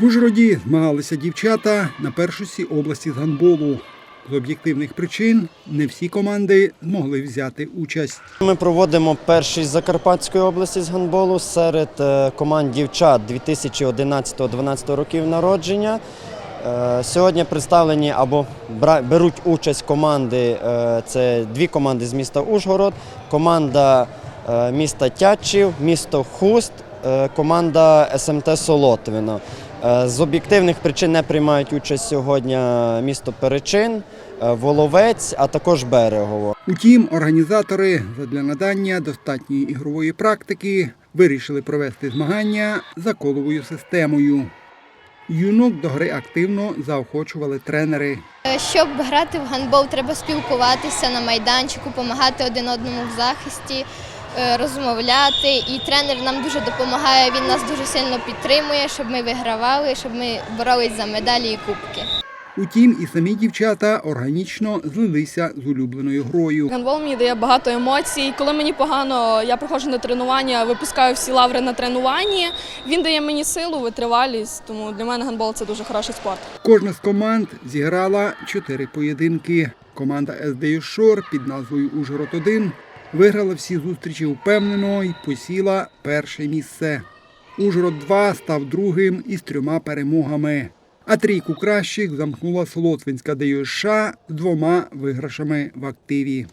В Ужгороді змагалися дівчата на першості області з гандболу. З об'єктивних причин не всі команди змогли взяти участь. Ми проводимо перший Закарпатської області з гандболу серед е, команд дівчат 2011-2012 років народження. Е, Сьогодні представлені або беруть участь команди. е, Це дві команди з міста Ужгород, команда міста Тячів, місто Хуст, команда СМТ Солотвино. Е, З об'єктивних причин не приймають участь сьогодні місто Перечин, е, Воловець, а також Берегово. Утім, організатори задля надання достатньої ігрової практики вирішили провести змагання за коловою системою. Юнок до гри активно заохочували тренери. Е, Щоб грати в гандбол, треба спілкуватися на майданчику, допомагати один одному в захисті, розмовляти. І тренер нам дуже допомагає. Він нас дуже сильно підтримує, щоб ми вигравали, щоб ми боролись за медалі і кубки. Утім, і самі дівчата органічно злилися з улюбленою грою. Гандбол мені дає багато емоцій. Коли мені погано, я приходжу на тренування, випускаю всі лаври на тренуванні. Він дає мені силу, витривалість. Тому для мене гандбол це дуже хороший спорт. Кожна з команд зіграла чотири поєдинки. Команда СДЮ Шор під назвою Ужгород 1 виграла всі зустрічі впевнено і посіла перше місце. Ужгород 2 став другим із трьома перемогами. А трійку кращих замкнула Солотвинська ДЮШ з двома виграшами в активі.